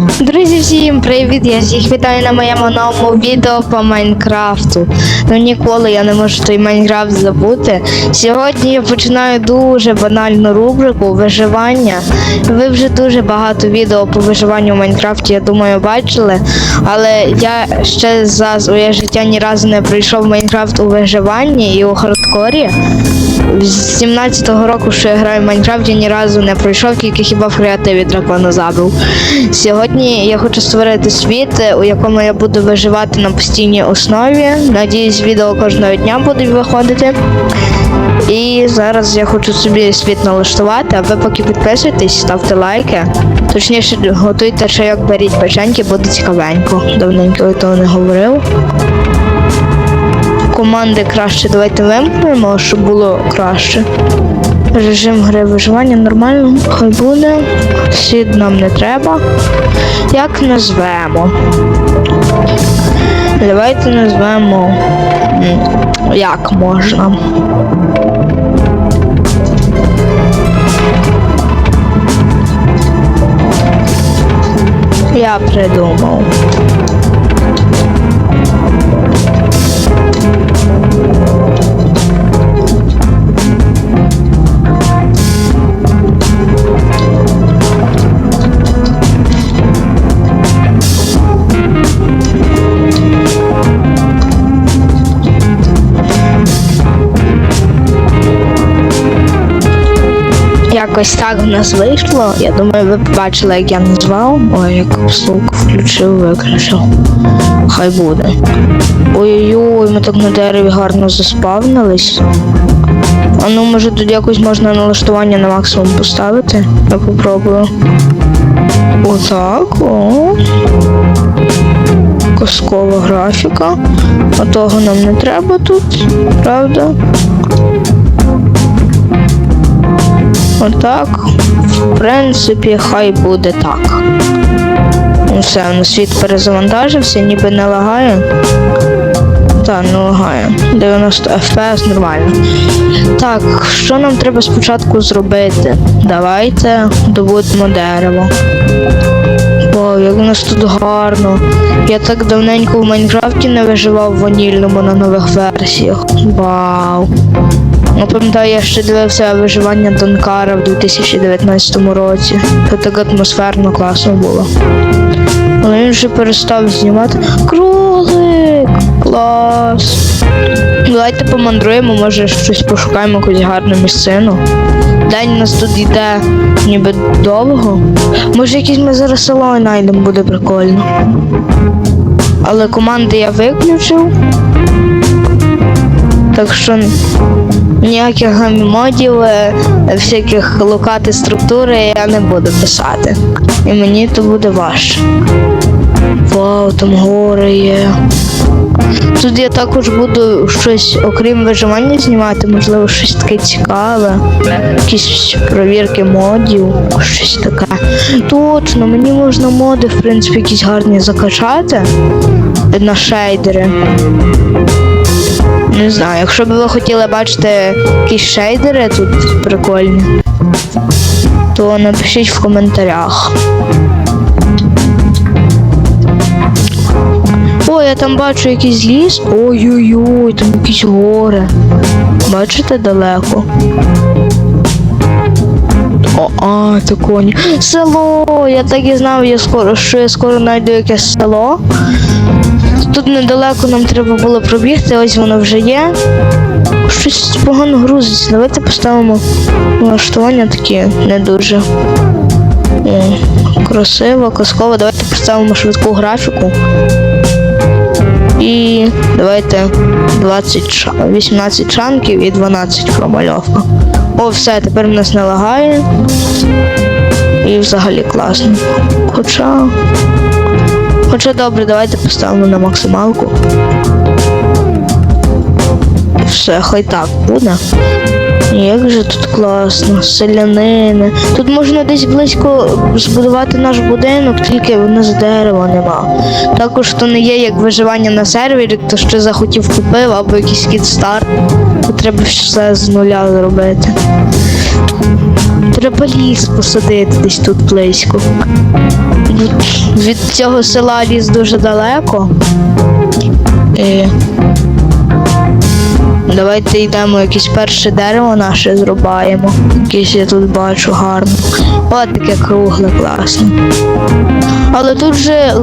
Друзі, всім привіт! Я всіх вітаю на моєму новому відео по Майнкрафту. Ну ніколи я не можу той Майнкрафт забути. Сьогодні я починаю дуже банальну рубрику виживання. Ви вже дуже багато відео по виживанню в Майнкрафті, я думаю, бачили. Але я ще за своє життя ні разу не пройшов Майнкрафт у виживанні і у хардкорі. З 17-го року, що я граю в Майнкрафт, я ні разу не пройшов, тільки хіба в креативі дракона забив. Сьогодні я хочу створити світ, е, у якому я буду виживати на постійній основі. Надіюсь, відео кожного дня будуть виходити. І зараз я хочу собі світ налаштувати, а ви поки підписуйтесь, ставте лайки. Точніше, готуйте чайок, беріть печеньки, буде цікавенько. Давненько я того не говорив. Команди краще давайте вимкнемо, щоб було краще. Режим гри виживання нормально, хай буде. Світ нам не треба. Як назвемо? Давайте назвемо. Як можна? Я придумав. Так в нас вийшло. Я думаю, ви побачили, як я назвав. Ой, як слуг включив, виключив. Хай буде. Ой-ой-ой, ми так на дереві гарно заспавнились. А ну, може тут якось можна налаштування на максимум поставити? Я попробую. Отак, о. Казкова графіка. А того нам не треба тут, правда? Отак. В принципі, хай буде так. Ну Все, на світ перезавантажився, ніби не лагає. Так, не лагає. 90 FPS нормально. Так, що нам треба спочатку зробити? Давайте добудемо дерево. Вау, як у нас тут гарно. Я так давненько в Майнкрафті не виживав в ванільному на нових версіях. Вау. Ну, я ще дивився виживання Донкара в 2019 році. Це так атмосферно класно було. Але він вже перестав знімати. Кролик! Клас! Давайте помандруємо, може щось пошукаємо якусь гарну місцину. День у нас тут йде ніби довго. Може якесь ми зараз село знайдемо, буде прикольно. Але команди я виключив. Так що ніяких модів, е, всяких локати структури я не буду писати. І мені то буде важче. Вау, там гори є. Тут я також буду щось, окрім виживання, знімати, можливо, щось таке цікаве. Якісь провірки модів, щось таке. Точно, мені можна моди, в принципі, якісь гарні закачати на шейдери. Не знаю, якщо б ви хотіли бачити якісь шейдери тут прикольні, то напишіть в коментарях. О, я там бачу якийсь ліс. Ой-ой-ой, там якісь гори. Бачите далеко? О, а, це коні. Село! Я так і знав, я скоро, що я скоро знайду якесь село. Тут недалеко нам треба було пробігти, ось воно вже є. Щось погано грузиться. Давайте поставимо налаштування такі не дуже. Красиво, казково. Давайте поставимо швидку графіку. І давайте 20, 18 чанків і 12 промальовка. О, все, тепер в нас не лагає. І взагалі класно. Хоча. Хоча добре, давайте поставимо на максималку. Все, хай так буде. Як же тут класно, селянини. Тут можна десь близько збудувати наш будинок, тільки в нас дерева нема. Також то не є як виживання на сервері, то що захотів купив, або якийсь кіт старт. Треба все з нуля зробити. Треба ліс посадити десь тут близько. Від- Від цього села ліс дуже далеко. І... Давайте йдемо якесь перше дерево наше зрубаємо. Якесь я тут бачу гарно. От таке кругле, класне. Але тут вже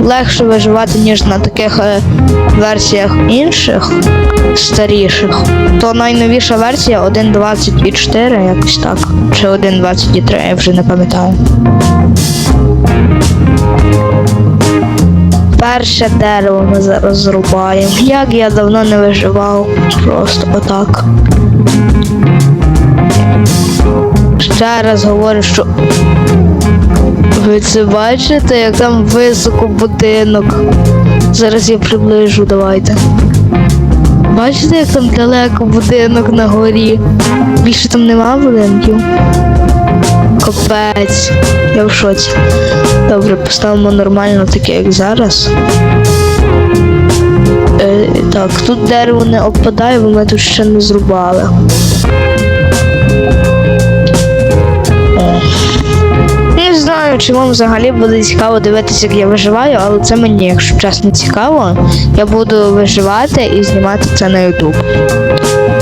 легше виживати, ніж на таких е, версіях інших старіших. То найновіша версія 1.24, якось так. Чи 1.23, я вже не пам'ятаю. Перше дерево ми зараз зрубаємо. Як я давно не виживав. Просто отак. Ще раз говорю, що ви це бачите, як там високо будинок. Зараз я приближу, давайте. Бачите, як там далеко будинок на горі? Більше там нема будинків. Капець. Я в шоці. Добре, поставимо нормально таке, як зараз. Е, так, тут дерево не опадає, бо ми тут ще не зрубали. О. Не знаю, чи вам взагалі буде цікаво дивитися, як я виживаю, але це мені, якщо чесно, цікаво. Я буду виживати і знімати це на YouTube.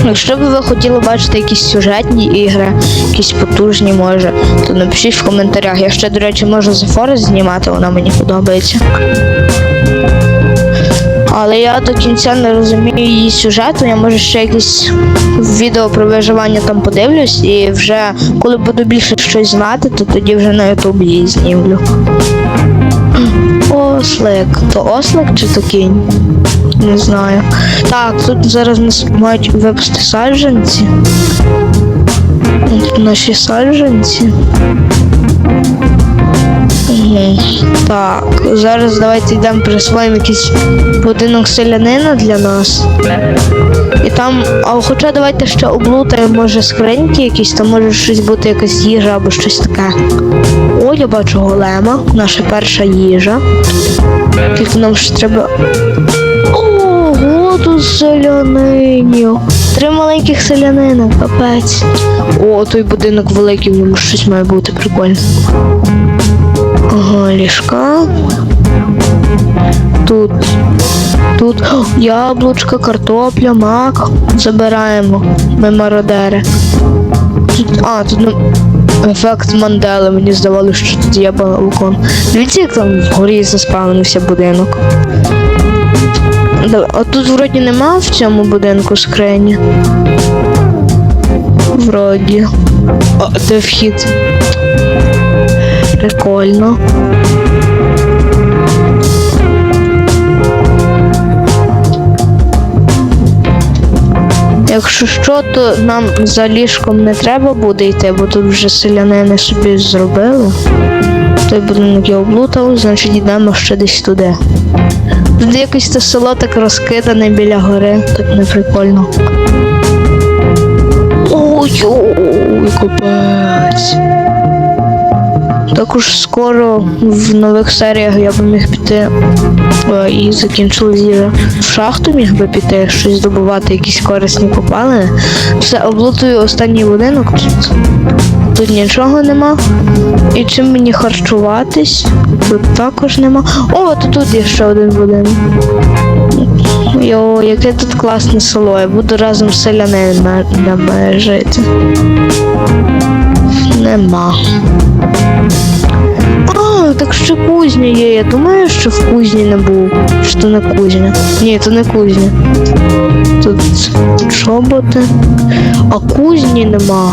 Якщо б ви хотіли бачити якісь сюжетні ігри, якісь потужні, може, то напишіть в коментарях. Я ще, до речі, можу The Forest знімати, вона мені подобається. Але я до кінця не розумію її сюжету, я може ще якісь відео про виживання там подивлюсь, і вже коли буду більше щось знати, то тоді вже на YouTube її знімлю. Ослик. То ослик чи то кінь? Не знаю. Так, тут зараз нас мають випусти саджанці. Тут наші саджанці. Мгм. Так, зараз давайте йдемо присвоїмо якийсь будинок селянина для нас. І там, а хоча давайте ще облутаємо, може скриньки якісь, там може щось бути якась їжа або щось таке. О, я бачу голема, наша перша їжа. Тільки нам ще треба. Ого, тут селянинів. Три маленьких селянина, капець. О, той будинок великий, в ньому щось має бути прикольно. Ліжка. Тут. Тут яблучка, картопля, мак. Забираємо. Ми мародери. Тут, а, тут ну, ефект Мандели. Мені здавалося, що тут є балкон. Дивіться, як там вгорі заспавнився будинок. А тут вроді нема в цьому будинку скрині. Вроді. О, де вхід. Прикольно. Якщо що, то нам за ліжком не треба буде йти, бо тут вже селянини собі зробили. Той будинок я облутав, значить йдемо ще десь туди. Тут якось те село так розкидане біля гори, так не прикольно. Ой-ой, капець. Також скоро в нових серіях я би міг піти е, і закінчили. В шахту міг би піти, щось здобувати, якісь корисні копалини. Все, облутую останній будинок тут. Тут нічого нема. І чим мені харчуватись? Тут також нема. О, то тут є ще один будинок. Йо, яке тут класне село. Я буду разом з селянинами жити. Нема. А, так ще кузня є. Я думаю, що в кузні не був. Що не кузня. Ні, то не кузня. Тут чоботи. А кузні нема.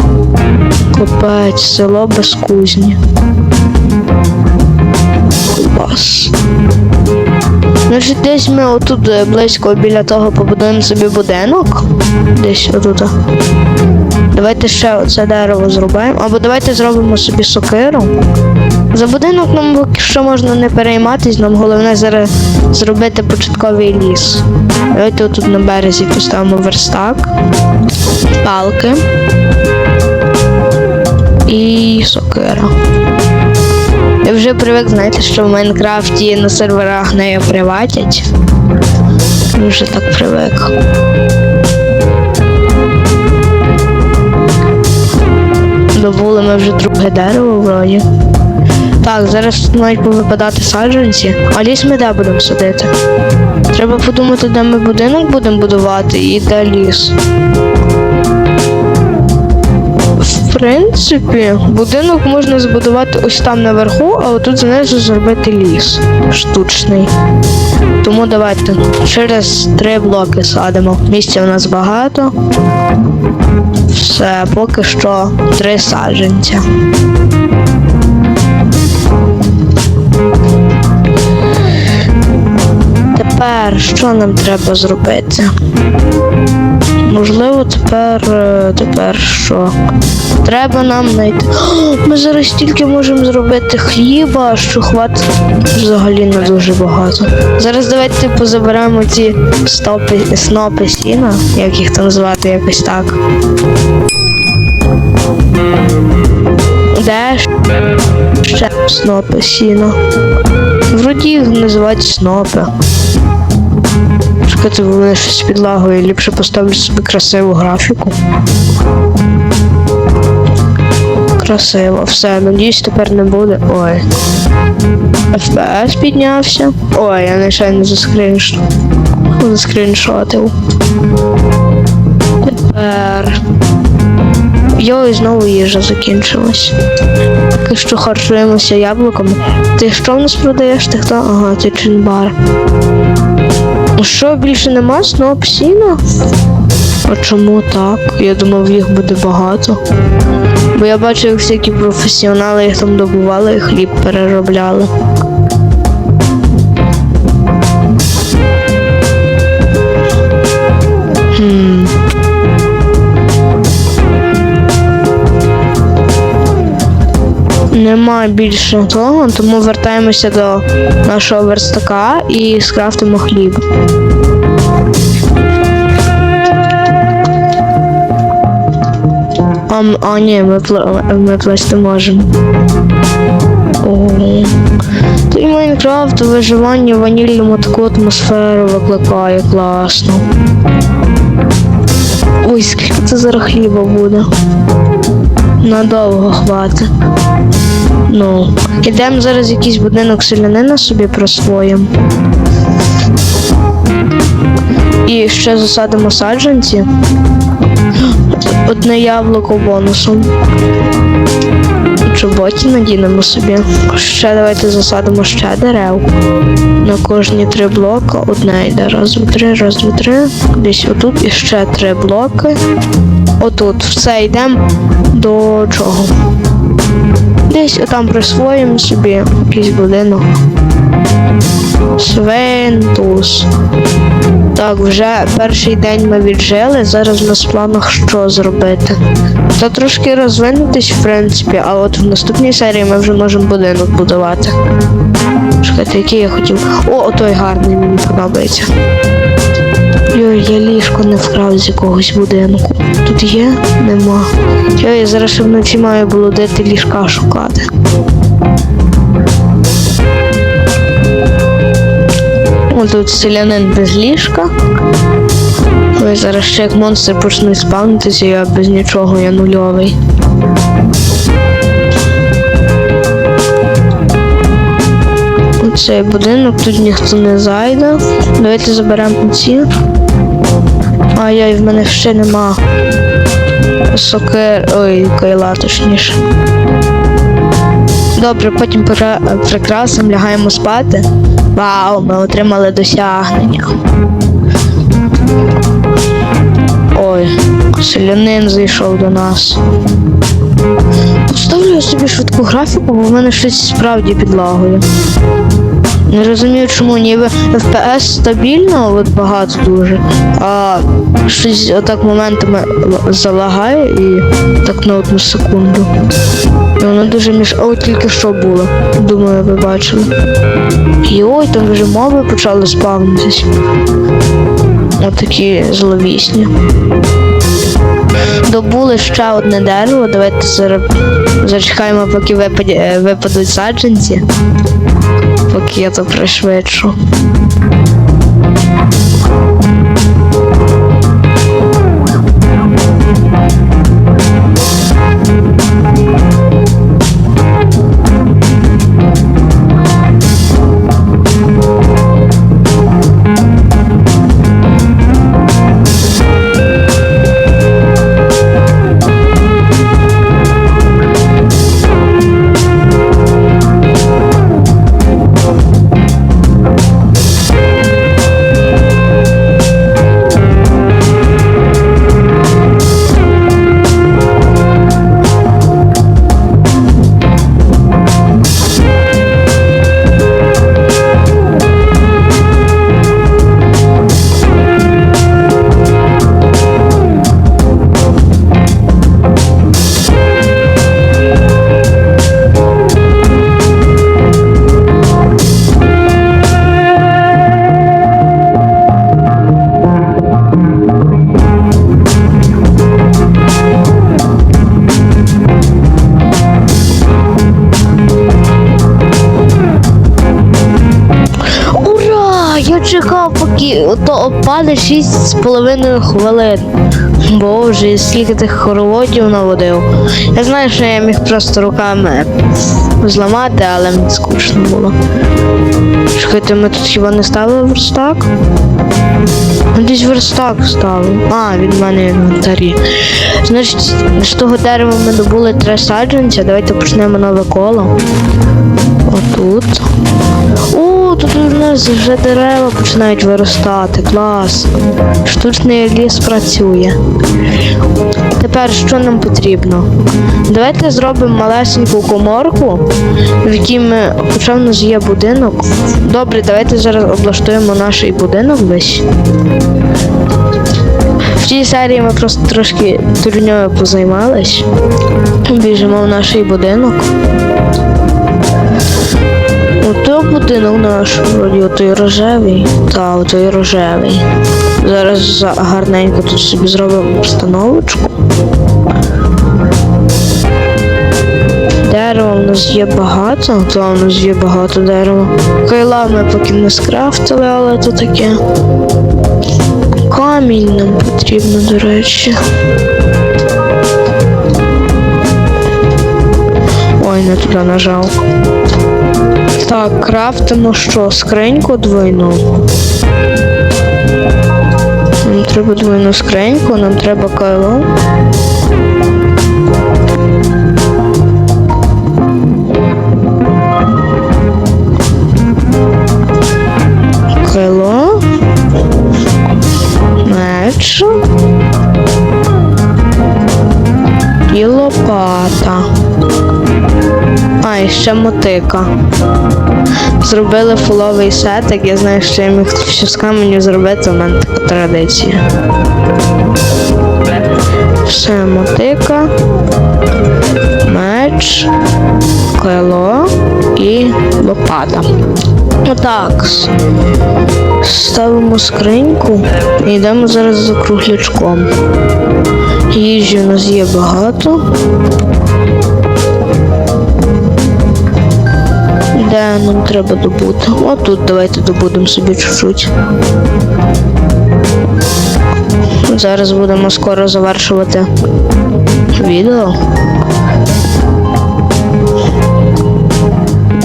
Капець, село без кузні. Клас. Значить, десь ми отут е, близько біля того побудуємо собі будинок. Десь отут. Давайте ще оце дерево зробимо. Або давайте зробимо собі сокиру. За будинок нам поки що можна не перейматись, нам головне зараз зробити початковий ліс. Давайте отут на березі поставимо верстак, палки і сокира. Я вже привик, знаєте, що в Майнкрафті на серверах нею приватять. Вже так привик. Добули ми вже друге дерево вроді. Так, зараз мають повипадати саджанці, а ліс ми де будемо садити? Треба подумати, де ми будинок будемо будувати і де ліс. Принципі, будинок можна збудувати ось там наверху, а отут знизу зробити ліс штучний. Тому давайте через три блоки садимо. Місця у нас багато. Все, поки що три саджанця. Тепер що нам треба зробити? Можливо, тепер. е, тепер що? Треба нам знайти. Ми зараз стільки можемо зробити хліба, що хватить взагалі не дуже багато. Зараз давайте позаберемо ці стопи, снопи сіна, як їх там звати якось так. Де ще снопи сіна? Вроді їх називають снопи. Бо вони щось підлагою, ліпше поставлю собі красиву графіку. Красиво, все, надіюсь, тепер не буде. Ой. FPS піднявся. Ой, я нечайно заскрінш... заскріншотив. Тепер. Йой, знову їжа закінчилась. Поки що харчуємося яблуками. Ти що в нас продаєш? Ти хто? Ага, ти чинбар. Що більше нема сноп сіна? А чому так? Я думав, їх буде багато. Бо я бачив, як всякі професіонали їх там добували і хліб переробляли. Нема більше того, тому вертаємося до нашого верстака і скрафтимо хліб. А, а ні, ми, ми плести можемо. Той Майнкрафт у виживанні в ванільному таку атмосферу викликає класно. Ой, скільки це зараз хліба буде. Надовго хватить. Ну, ідемо зараз якийсь будинок селянина собі присвоїмо. І ще засадимо саджанці. Одне яблуко бонусом. Чоботі надінемо собі. Ще давайте засадимо ще дерев. На кожні три блоки одне йде. Раз, два, три, раз, два, три. Десь отут і ще три блоки. Отут. Все, йдемо до чого? Десь отам присвоїмо собі якийсь будинок. Свентус. Так, вже перший день ми віджили, зараз у нас в планах що зробити. Та трошки розвинутись, в принципі, а от в наступній серії ми вже можемо будинок будувати. Чекайте, який я хотів. О, той гарний мені подобається. Йой, я ліжко не вкрав з якогось будинку. Тут є? Нема. Йой, я зараз ще вночі маю блудити ліжка шукати. О, тут селянин без ліжка. Ой, зараз ще як монстри почнуть спавнитися, я без нічого, я нульовий. Оцей будинок, тут ніхто не зайде. Давайте заберемо ці. Ай-яй, в мене ще нема. Сокер. Ой, кайла точніше. Добре, потім пре- прикрасимо, лягаємо спати. Вау, ми отримали досягнення. Ой, селянин зайшов до нас. Поставлю собі швидку графіку, бо в мене щось справді підлагує. Не розумію, чому ніби FPS стабільно, от багато дуже, а щось отак моментами залагає і так на одну секунду. І воно дуже між. О, тільки що було. Думаю, ви бачили. І ой, там вже мови почали спавнитись. Отакі зловісні. Добули ще одне дерево. Давайте зачекаємо, поки е, випадуть саджанці. Поки я то пришвидшу. То опаде 6,5 хвилин. Боже, скільки тих хороводів наводив. Я знаю, що я міг просто руками зламати, але мені скучно було. Чекайте, ми тут хіба не ставили верстак? Ну, Десь верстак ставив. А, він в мене інвентарі. Значить, з того дерева ми добули три саджанця. Давайте почнемо нове коло. Отут. О, тут у нас вже дерева починають виростати. Клас. Штучний ліс працює. Тепер що нам потрібно? Давайте зробимо малесеньку коморку, в якій ми. Хоча в нас є будинок. Добре, давайте зараз облаштуємо наш будинок весь. В цій серії ми просто трошки турньою позаймались. Біжимо в наш будинок. Будинок наш, вроді отой рожевий. Та, отой рожевий. Зараз гарненько тут собі зробимо обстановочку. Дерева в нас є багато, то в нас є багато дерева. Кайла ми поки не скрафтили, але то таке. Камінь нам потрібно, до речі. Ой, не туди нажав. Так, крафтимо що? Скриньку двойну. Нам треба двойну скриньку, нам треба кайло. Кайло. Меч. І лопата. А, і ще мотика. Зробили фуловий сетик, я знаю, що я міг ще з каменю зробити, у мене така традиція. Все, мотика, меч, кайло і лопата. Отак. Ставимо скриньку і йдемо зараз за круглячком. Їжі у нас є багато. Де нам треба добути? Отут давайте добудемо собі чуть-чуть. Зараз будемо скоро завершувати відео.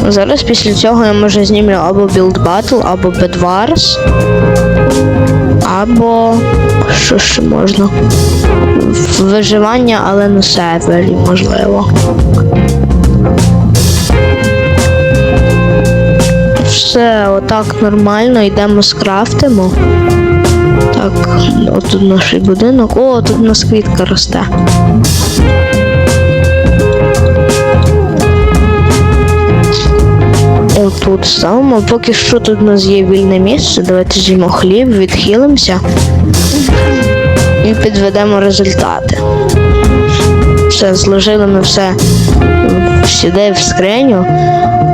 Зараз після цього я може знімлю або Build Battle, або Bed Wars, або що ще можна? Виживання, але на сервері, можливо. Все, отак нормально, йдемо скрафтимо. Так, отут наш будинок. О, тут у нас квітка росте. Отут ставимо. Поки що тут у нас є вільне місце. Давайте з'їмо хліб, відхилимося і підведемо результати. Все, зложили ми все сюди в скриню.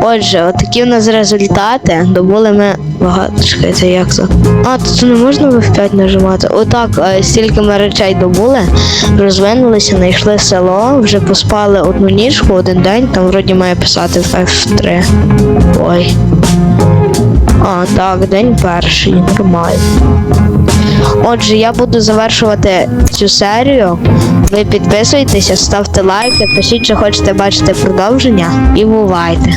Отже, отакі в нас результати. Добули ми багато. Чекайте, як це? А, тут не можна в F5 нажимати. Отак, е, стільки ми речей добули, розвинулися, знайшли село, вже поспали одну ніжку, один день, там вроді має писати в F3. Ой. А, так, день перший, нормально. Отже, я буду завершувати цю серію. Ви підписуйтеся, ставте лайки, пишіть, що хочете бачити продовження і бувайте.